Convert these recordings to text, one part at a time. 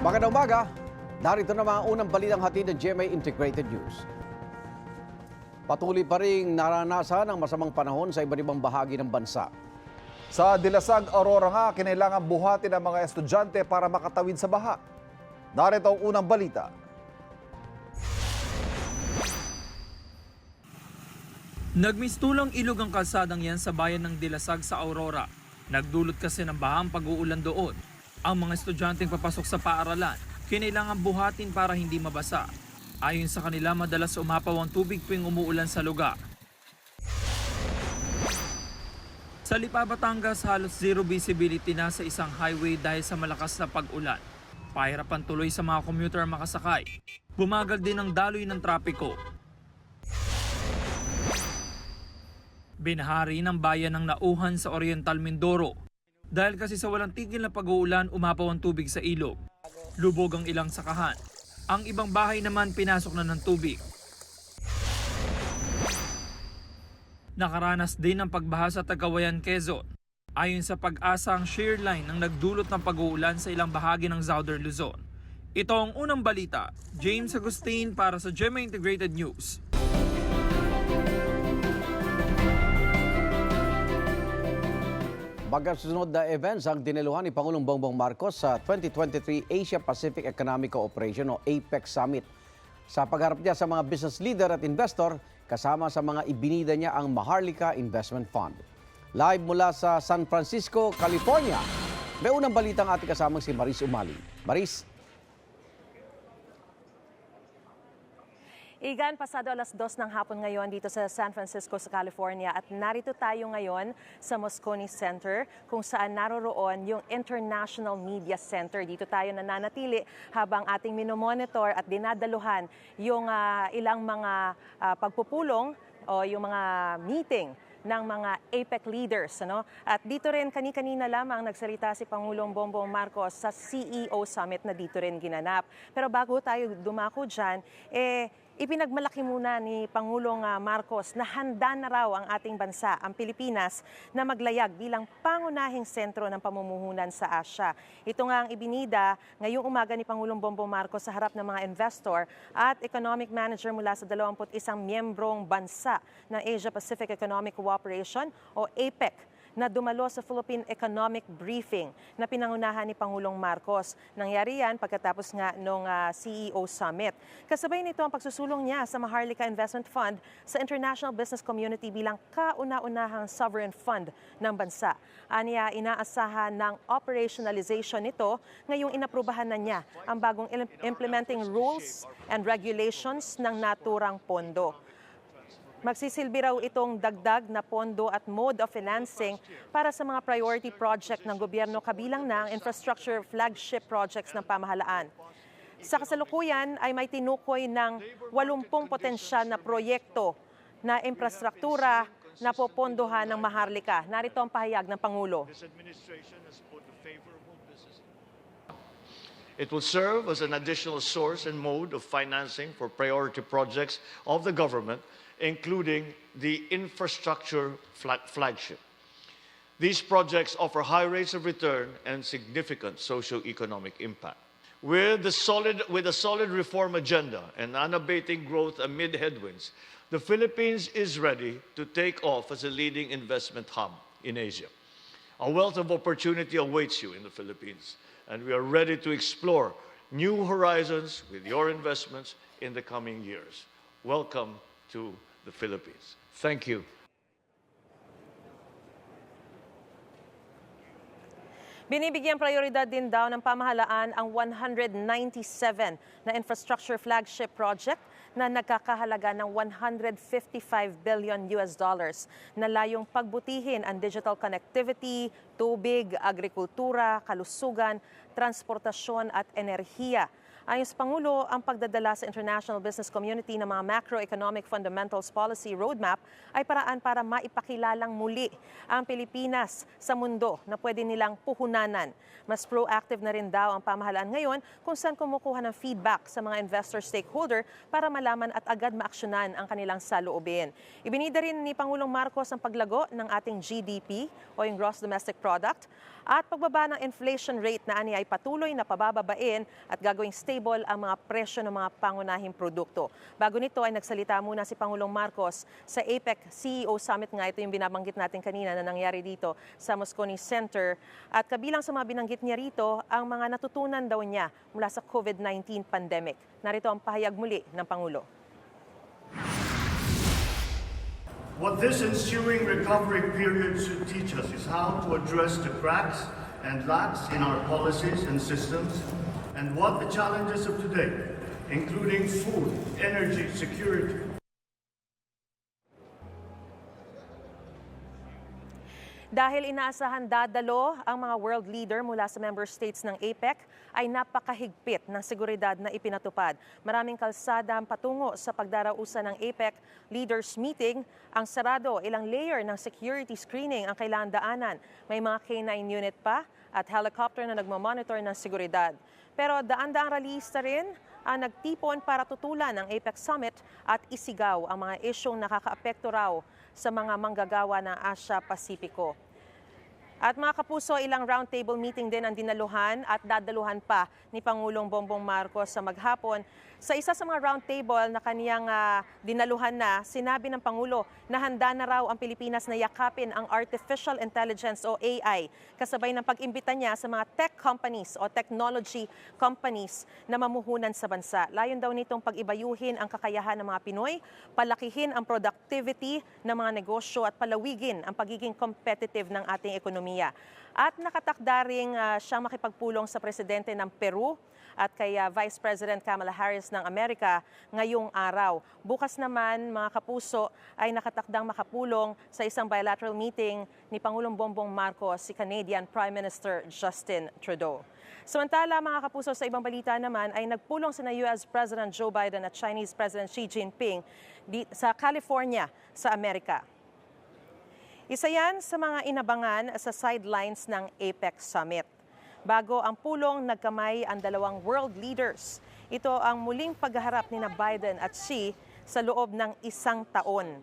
Magandang umaga. Narito na mga unang balitang hatid ng GMA Integrated News. Patuloy pa rin naranasan ang masamang panahon sa iba't ibang bahagi ng bansa. Sa Dilasag, Aurora nga, kinailangan buhatin ang mga estudyante para makatawid sa baha. Narito ang unang balita. Nagmistulang ilog ang kalsadang yan sa bayan ng Dilasag sa Aurora. Nagdulot kasi ng bahang pag-uulan doon. Ang mga estudyanteng papasok sa paaralan, kinailangan buhatin para hindi mabasa. Ayon sa kanila, madalas umapaw ang tubig tuwing umuulan sa lugar. Sa Lipa, Batangas, halos zero visibility na sa isang highway dahil sa malakas na pag-ulan. Pahirapan tuloy sa mga commuter makasakay. Bumagal din ang daloy ng trapiko. Binahari ng bayan ng Nauhan sa Oriental Mindoro. Dahil kasi sa walang tigil na pag-uulan, umapaw ang tubig sa ilog. Lubog ang ilang sakahan. Ang ibang bahay naman pinasok na ng tubig. Nakaranas din ng pagbaha sa Tagawayan, Quezon. Ayon sa pag-asa ang shear line ang nagdulot ng pag-uulan sa ilang bahagi ng Southern Luzon. Ito ang unang balita. James Agustin para sa GMA Integrated News. Magkasunod na events ang diniluhan ni Pangulong Bongbong Marcos sa 2023 Asia Pacific Economic Cooperation o APEC Summit. Sa pagharap niya sa mga business leader at investor, kasama sa mga ibinida niya ang Maharlika Investment Fund. Live mula sa San Francisco, California, may unang balitang ating kasamang si Maris Umali. Maris, Igan, pasado alas dos ng hapon ngayon dito sa San Francisco sa California at narito tayo ngayon sa Moscone Center kung saan naroroon yung International Media Center. Dito tayo nananatili habang ating minomonitor at dinadaluhan yung ah, ilang mga ah, pagpupulong o yung mga meeting ng mga APEC leaders. Ano? At dito rin, kani-kanina lamang nagsalita si Pangulong Bongbong Marcos sa CEO Summit na dito rin ginanap. Pero bago tayo dumako dyan, eh, ipinagmalaki muna ni Pangulong ah, Marcos na handa na raw ang ating bansa, ang Pilipinas, na maglayag bilang pangunahing sentro ng pamumuhunan sa Asya. Ito nga ang ibinida ngayong umaga ni Pangulong Bongbong Marcos sa harap ng mga investor at economic manager mula sa 21 miyembrong bansa ng Asia Pacific Economic Cooperation o APEC na dumalo sa Philippine Economic Briefing na pinangunahan ni Pangulong Marcos. Nangyari yan pagkatapos nga nung ah, CEO Summit. Kasabay nito ang pagsusulong niya sa Maharlika Investment Fund sa international business community bilang kauna-unahang sovereign fund ng bansa. Aniya, inaasahan ng operationalization nito ngayong inaprubahan na niya ang bagong implementing rules and regulations ng naturang pondo. Magsisilbi raw itong dagdag na pondo at mode of financing para sa mga priority project ng gobyerno kabilang na ang infrastructure flagship projects ng pamahalaan. Sa kasalukuyan ay may tinukoy ng 80 potensyal na proyekto na infrastruktura na popondohan ng Maharlika. Narito ang pahayag ng Pangulo. It will serve as an additional source and mode of financing for priority projects of the government, including the infrastructure flag- flagship. These projects offer high rates of return and significant socio-economic impact. With, solid, with a solid reform agenda and unabating growth amid headwinds, the Philippines is ready to take off as a leading investment hub in Asia. A wealth of opportunity awaits you in the Philippines, and we are ready to explore new horizons with your investments in the coming years. Welcome to the Philippines. Thank you. Binibigyan prioridad din daw ng pamahalaan ang 197 na infrastructure flagship project na nagkakahalaga ng 155 billion US dollars na layong pagbutihin ang digital connectivity, tubig, agrikultura, kalusugan, transportasyon at enerhiya. Ayon sa Pangulo, ang pagdadala sa international business community ng mga macroeconomic fundamentals policy roadmap ay paraan para maipakilalang muli ang Pilipinas sa mundo na pwede nilang puhunanan. Mas proactive na rin daw ang pamahalaan ngayon kung saan kumukuha ng feedback sa mga investor stakeholder para malaman at agad maaksyonan ang kanilang saloobin. Ibinida rin ni Pangulong Marcos ang paglago ng ating GDP o yung Gross Domestic Product at pagbaba ng inflation rate na ani ay patuloy na pabababain at gagawing stable ang mga presyo ng mga pangunahing produkto. Bago nito ay nagsalita muna si Pangulong Marcos sa APEC CEO Summit nga. Ito yung binabanggit natin kanina na nangyari dito sa Moscone Center. At kabilang sa mga binanggit niya rito, ang mga natutunan daw niya mula sa COVID-19 pandemic. Narito ang pahayag muli ng Pangulo. What this ensuing recovery period should teach us is how to address the cracks and lacks in our policies and systems, and what the challenges of today, including food, energy, security, Dahil inaasahan dadalo ang mga world leader mula sa member states ng APEC, ay napakahigpit ng seguridad na ipinatupad. Maraming kalsada ang patungo sa pagdarausan ng APEC leaders meeting. Ang sarado, ilang layer ng security screening ang kailangan daanan. May mga K-9 unit pa at helicopter na nagmamonitor ng seguridad. Pero daan-daang ralista rin ang nagtipon para tutulan ang APEC Summit at isigaw ang mga isyong nakakaapekto raw sa mga manggagawa ng Asia-Pasipiko. At mga kapuso, ilang roundtable meeting din ang dinaluhan at dadaluhan pa ni Pangulong Bongbong Marcos sa maghapon. Sa isa sa mga roundtable na kaniyang ah, dinaluhan na, sinabi ng Pangulo na handa na raw ang Pilipinas na yakapin ang artificial intelligence o AI kasabay ng pag-imbita niya sa mga tech companies o technology companies na mamuhunan sa bansa. Layon daw nitong pag-ibayuhin ang kakayahan ng mga Pinoy, palakihin ang productivity ng mga negosyo at palawigin ang pagiging competitive ng ating ekonomiya. At nakatakda ring ah, siyang makipagpulong sa presidente ng Peru at kay ah, Vice President Kamala Harris ng Amerika ngayong araw. Bukas naman, mga kapuso, ay nakatakdang makapulong sa isang bilateral meeting ni Pangulong Bongbong Marcos si Canadian Prime Minister Justin Trudeau. Samantala, mga kapuso, sa ibang balita naman ay nagpulong sina US President Joe Biden at Chinese President Xi Jinping di- sa California sa Amerika. Isa yan sa mga inabangan sa sidelines ng APEC Summit. Bago ang pulong, nagkamay ang dalawang world leaders. Ito ang muling pagharap ni na Biden at Xi sa loob ng isang taon.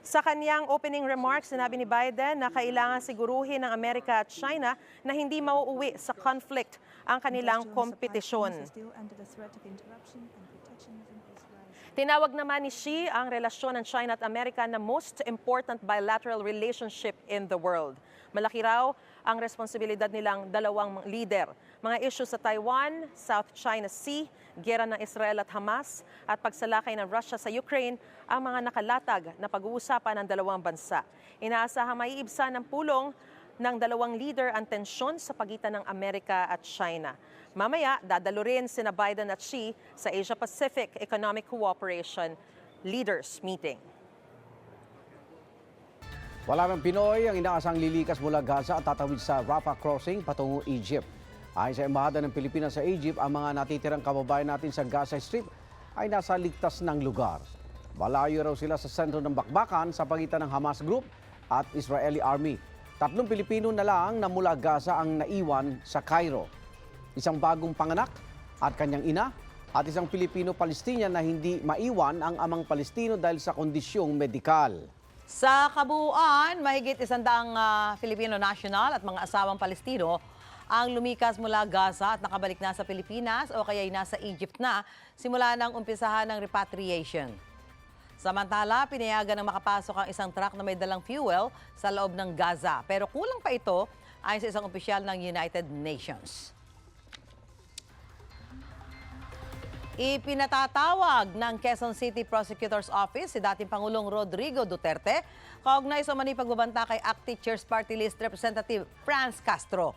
Sa kanyang opening remarks, sinabi ni Biden na kailangan siguruhin ng Amerika at China na hindi mauuwi sa conflict ang kanilang kompetisyon. Tinawag naman ni Xi ang relasyon ng China at Amerika na most important bilateral relationship in the world. Malaki raw ang responsibilidad nilang dalawang leader. Mga isyu sa Taiwan, South China Sea, gera ng Israel at Hamas, at pagsalakay ng Russia sa Ukraine ang mga nakalatag na pag-uusapan ng dalawang bansa. Inaasahang maiibsan ng pulong ng dalawang leader ang tensyon sa pagitan ng Amerika at China. Mamaya, dadalo rin sina Biden at Xi sa Asia-Pacific Economic Cooperation Leaders Meeting. Wala ng Pinoy ang inaasang lilikas mula Gaza at tatawid sa Rafah Crossing patungo Egypt. Ayon sa Embahada ng Pilipinas sa Egypt, ang mga natitirang kababayan natin sa Gaza Strip ay nasa ligtas ng lugar. Malayo raw sila sa sentro ng bakbakan sa pagitan ng Hamas Group at Israeli Army. Tatlong Pilipino na lang na mula Gaza ang naiwan sa Cairo. Isang bagong panganak at kanyang ina at isang Pilipino-Palestinian na hindi maiwan ang amang Palestino dahil sa kondisyong medikal. Sa kabuuan, mahigit isandaang ah, Filipino national at mga asawang Palestino ang lumikas mula Gaza at nakabalik na sa Pilipinas o kaya ay nasa Egypt na simula ng umpisahan ng repatriation. Samantala, pinayagan na makapasok ang isang truck na may dalang fuel sa loob ng Gaza. Pero kulang pa ito ayon sa isang opisyal ng United Nations. Ipinatatawag ng Quezon City Prosecutor's Office si dating Pangulong Rodrigo Duterte kaugnay sa mani pagbabanta kay ACT Teachers Party List Representative Franz Castro.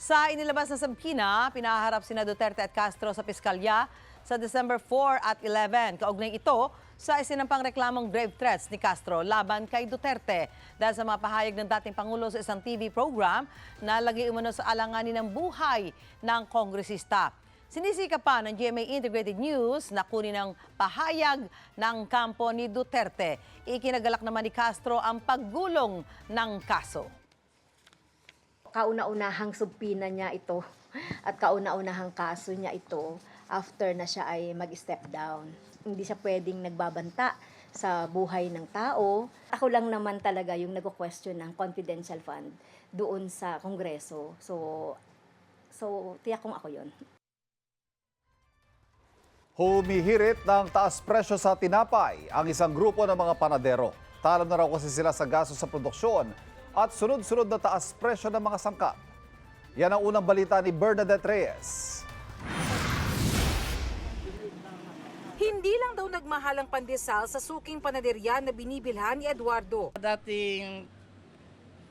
Sa inilabas na sabkina, pinaharap sina Duterte at Castro sa piskalya sa December 4 at 11. Kaugnay ito sa isinampang reklamong grave threats ni Castro laban kay Duterte dahil sa mga pahayag ng dating Pangulo sa isang TV program na lagi umano sa alanganin ng buhay ng kongresista. Sinisika pa ng GMA Integrated News na kunin ang pahayag ng kampo ni Duterte. Ikinagalak naman ni Castro ang paggulong ng kaso. kauna-unahang subpina niya ito at kauna-unahang kaso niya ito after na siya ay mag-step down. Hindi siya pwedeng nagbabanta sa buhay ng tao. Ako lang naman talaga yung nagko-question ng confidential fund doon sa Kongreso. So, so tiyak kong ako yon. Humihirit ng taas presyo sa tinapay ang isang grupo ng mga panadero. Talo na raw kasi sila sa gasto sa produksyon at sunod-sunod na taas presyo ng mga sangkap. Yan ang unang balita ni Bernadette Reyes. Hindi lang daw nagmahal ang pandesal sa suking panaderya na binibilhan ni Eduardo. Dating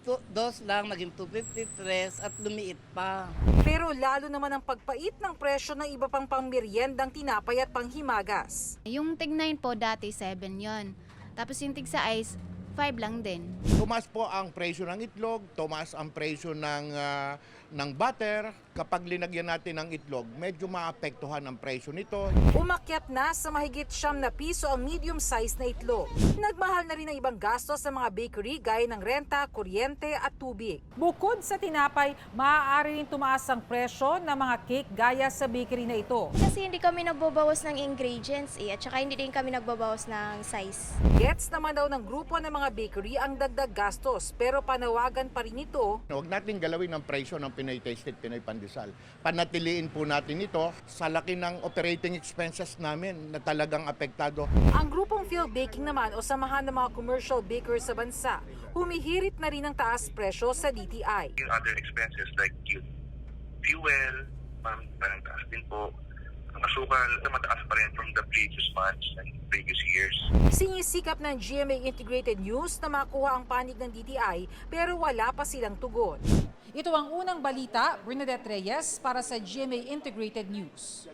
tu- dos lang, naging 253 at lumiit pa. Pero lalo naman ang pagpait ng presyo ng iba pang pangmeryendang tinapay at panghimagas. Yung tig 9 po dati 7 yon. Tapos yung tig sa ice 5 lang din. Tumaas po ang presyo ng itlog, tumaas ang presyo ng, ah, ng butter. Kapag linagyan natin ng itlog, medyo maapektuhan ang presyo nito. Umakyat na sa mahigit siyam na piso ang medium size na itlog. Nagmahal na rin ang ibang gastos sa mga bakery gaya ng renta, kuryente at tubig. Bukod sa tinapay, maaari rin tumaas ang presyo ng mga cake gaya sa bakery na ito. Kasi hindi kami nagbabawas ng ingredients eh, at saka hindi din kami nagbabawas ng size. Gets naman daw ng grupo ng mga bakery ang dagdag gastos pero panawagan pa rin ito Huwag natin galawin ang presyo ng Pinoy Tasted, Pinoy Pandesal. Panatiliin po natin ito sa laki ng operating expenses namin na talagang apektado. Ang grupong Field Baking naman o samahan ng mga commercial bakers sa bansa, humihirit na rin ang taas presyo sa DTI. yung other expenses like yung fuel, parang taas din po. Ang asukal, mataas pa rin from the previous months and previous years. Sinisikap ng GMA Integrated News na makuha ang panig ng DTI pero wala pa silang tugon. Ito ang unang balita, Bernadette Reyes para sa GMA Integrated News.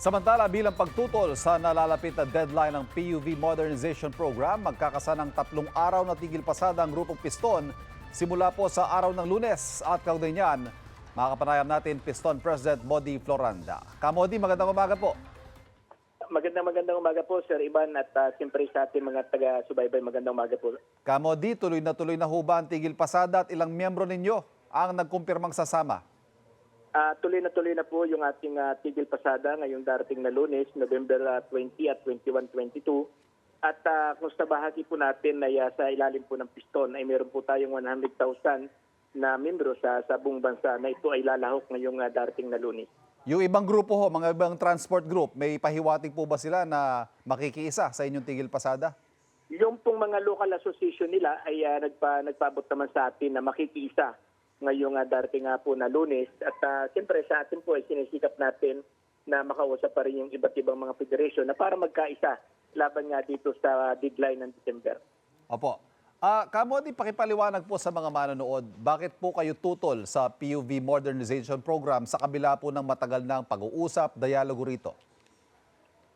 Samantala, bilang pagtutol sa nalalapit na deadline ng PUV Modernization Program, magkakasa ng tatlong araw na tigil pasada ang grupong Piston simula po sa araw ng lunes. At kaugnay niyan, makakapanayam natin Piston President Modi Floranda. Kamodi, magandang umaga po. Magandang magandang umaga po Sir Iban at uh, siyempre sa ating mga taga-subaybay magandang umaga po. Kamodi, tuloy na tuloy na huba ang tigil pasada at ilang miyembro ninyo ang nagkumpirmang sasama. Ah, tuloy na tuloy na po yung ating ah, tigil pasada ngayong darating na lunes, November ah, 20 at 21, 22. At uh, kung sa bahagi po natin ay ah, sa ilalim po ng piston ay meron po tayong 100,000 na membro sa, sa buong bansa na ito ay lalahok ngayong ah, darating na lunes. Yung ibang grupo ho, mga ibang transport group, may pahiwatig po ba sila na makikiisa sa inyong tigil pasada? Yung pong mga local association nila ay ah, nagpa, nagpabot naman sa atin na makikiisa ngayong uh, darating nga po na lunes. At uh, siyempre sa atin po ay sinisikap natin na makausap pa rin yung iba't ibang mga federation na para magkaisa laban nga dito sa deadline ng December. Opo. Ah, Kamodi, pakipaliwanag po sa mga manonood, bakit po kayo tutol sa PUV Modernization Program sa kabila po ng matagal ng pag-uusap, dialogo rito?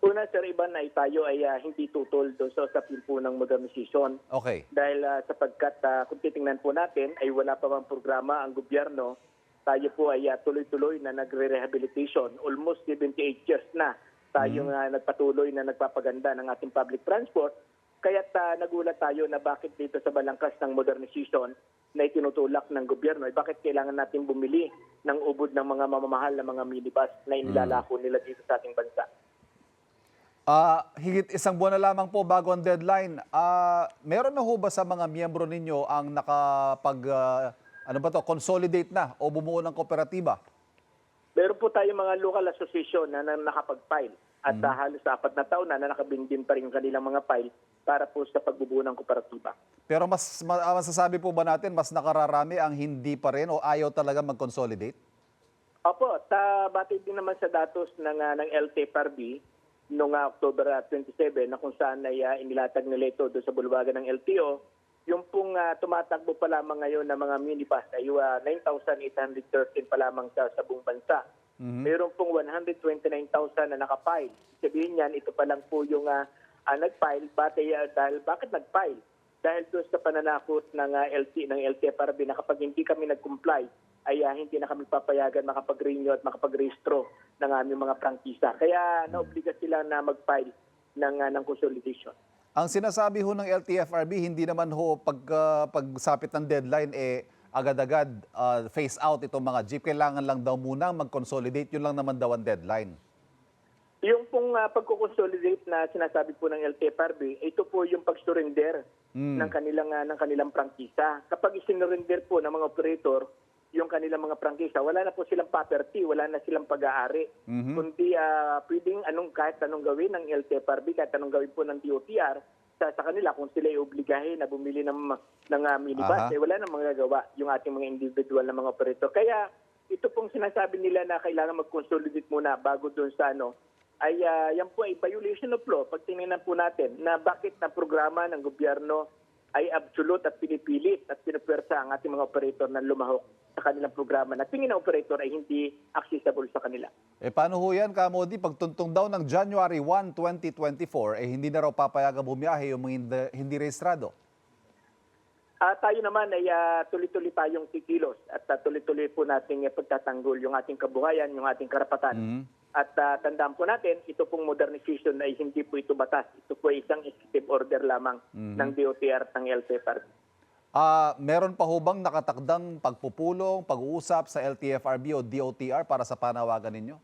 Una, Sir Iban, ay tayo ay ah, hindi tutol doon sa usapin po ng modernization Okay. dahil ah, sapagkat ah, kung titingnan po natin ay wala pa bang programa ang gobyerno tayo po ay ah, tuloy-tuloy na nagre-rehabilitation almost 78 years na tayo nga nagpatuloy na nagpapaganda ng ating public transport kaya't ah, nagulat tayo na bakit dito sa balangkas ng modernization na itinutulak ng gobyerno ay bakit kailangan natin bumili ng ubod ng mga mamamahal na mga minibus na inilalako nila dito sa ating bansa. Ah, higit isang buwan na lamang po bago ang deadline. Ah, meron na ho ba sa mga miyembro ninyo ang nakapag ah, ano ba to, consolidate na o bumuo ng kooperatiba? Meron po tayong mga local association na, na nakapag-file at ah, halos apat na taon na, na nakabindin pa rin yung kanilang mga file para po sa pagbubuo ng kooperatiba. Pero mas ma- ah, masasabi po ba natin mas nakararami ang hindi pa rin o ayaw talaga mag-consolidate? Opo, ta batid din naman sa datos ng, ah, ng LTFRB noong ah, October ah, 27 na kung saan ay ah, inilatag nila ito doon sa bulwagan ng LTO. Yung pong ah, tumatakbo pa lamang ngayon ng mga minibus ay ah, 9,813 pa lamang sa, sa buong bansa. Meron pong 129,000 na nakapile. Sabihin niyan, ito pa lang po yung ah, ah, nag-file. Batay, ah, dahil, bakit nag-file? Dahil doon sa pananakot ng ah, LT, ng LTFRB na kapag hindi kami nag-comply ay ah, hindi na kami papayagan makapag-renew at makapag-rehistro ng aming mga prangkisa. Kaya naobliga sila na mag-file ng, ah, ng consolidation. Ang sinasabi ho ng LTFRB, hindi naman ho pag, ah, pagsapit ng deadline, eh, agad-agad ah, face out itong mga jeep. Kailangan lang daw muna mag-consolidate. Yun lang naman daw ang deadline. Yung pong uh, pagko-consolidate na sinasabi po ng LTFRB, ito po yung pag-surrender ng kanilang ah, ng kanilang prangkisa. Kapag isinurrender po ng mga operator yung kanilang mga prangkisa, wala na po silang property, wala na silang pag-aari. Kundi ah, pwedeng anong kahit anong gawin ng LTFRB, kahit anong gawin po ng DOTR sa, sa kanila kung sila ay obligahin na bumili ng ng ah, minibus, Aha. eh, wala nang magagawa yung ating mga individual na mga operator. Kaya ito pong sinasabi nila na kailangan mag-consolidate muna bago doon sa ano, ay ah, yan po ay violation of law. Pag tinignan po natin na bakit na programa ng gobyerno ay absolute at pinipilit at pinupwersa ang ating mga operator na lumahok sa kanilang programa na tingin ng operator ay hindi accessible sa kanila. Eh paano ho yan, Kamodi? Pagtuntong daw ng January 1, 2024, eh hindi na raw papayagan bumiyahe yung mga hindi, hindi rehistrado. Ah, tayo naman ay ah, tuloy-tuloy tayong kikilos at ah, tuloy-tuloy po nating eh, pagtatanggol yung ating kabuhayan, yung ating karapatan. At ah, tandaan po natin, ito pong modernization ay hindi po ito batas. Ito po ay isang executive order lamang ng DOTR ng LTFRB. Ah, meron pa ho bang nakatakdang pagpupulong, pag-uusap sa LTFRB o DOTR para sa panawagan ninyo?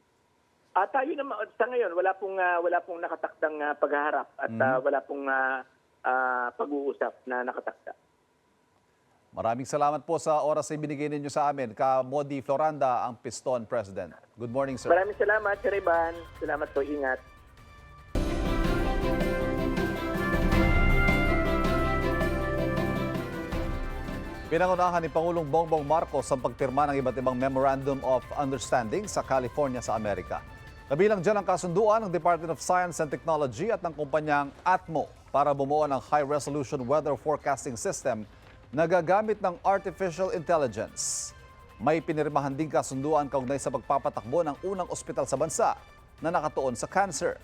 Ah, tayo naman sa ngayon wala pong ah, wala pong nakatakdang ah, paghaharap at ah, wala pong ah, ah, pag-uusap na nakatakda. Maraming salamat po sa oras na ibinigay ninyo sa amin. Ka Modi Floranda, ang Piston President. Good morning, sir. Maraming salamat, Sir Ivan. Salamat po, ingat. Pinangunahan ni Pangulong Bongbong Marcos ang pagpirma ng iba't ibang Memorandum of Understanding sa California sa Amerika. Kabilang dyan ang kasunduan ng Department of Science and Technology at ng kumpanyang Atmo para bumuo ng high-resolution weather forecasting system na gagamit ng artificial intelligence. May pinirmahan din kasunduan kaugnay sa pagpapatakbo ng unang ospital sa bansa na nakatuon sa cancer.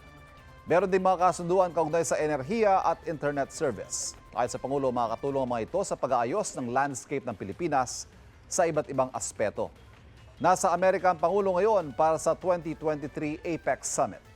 Meron din mga kasunduan kaugnay sa enerhiya at internet service. Ayon sa Pangulo, makakatulong ang mga ito sa pag-aayos ng landscape ng Pilipinas sa iba't ibang aspeto. Nasa Amerika ang Pangulo ngayon para sa 2023 APEC Summit.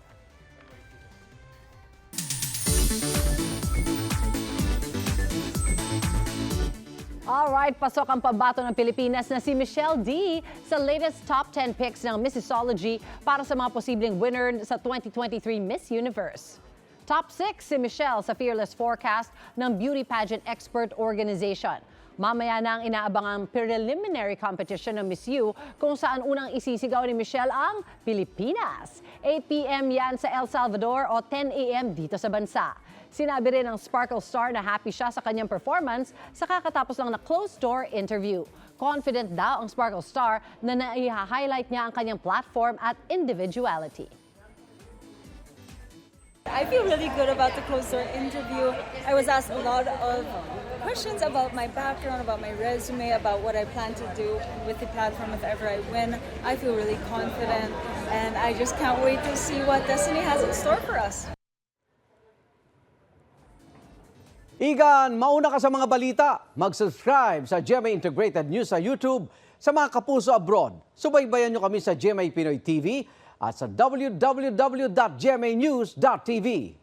Alright, pasok ang pabato ng Pilipinas na si Michelle D sa latest top 10 picks ng Mississology para sa mga posibleng winner sa 2023 Miss Universe. Top 6 si Michelle sa Fearless Forecast ng Beauty Pageant Expert Organization. Mamaya na ang inaabangang preliminary competition ng Miss U kung saan unang isisigaw ni Michelle ang Pilipinas. 8 p.m. yan sa El Salvador o 10 a.m. dito sa bansa. Sinabi rin ng Sparkle Star na happy siya sa kanyang performance sa kakatapos lang na closed-door interview. Confident daw ang Sparkle Star na nai-highlight niya ang kanyang platform at individuality. I feel really good about the closed-door interview. I was asked a lot of questions about my background, about my resume, about what I plan to do with the platform if ever I win. I feel really confident, and I just can't wait to see what Destiny has in store for us. Igan, mauna ka sa mga balita. Mag-subscribe sa GMA Integrated News sa YouTube. Sa mga kapuso abroad, subaybayan nyo kami sa GMA Pinoy TV at sa www.gmanews.tv.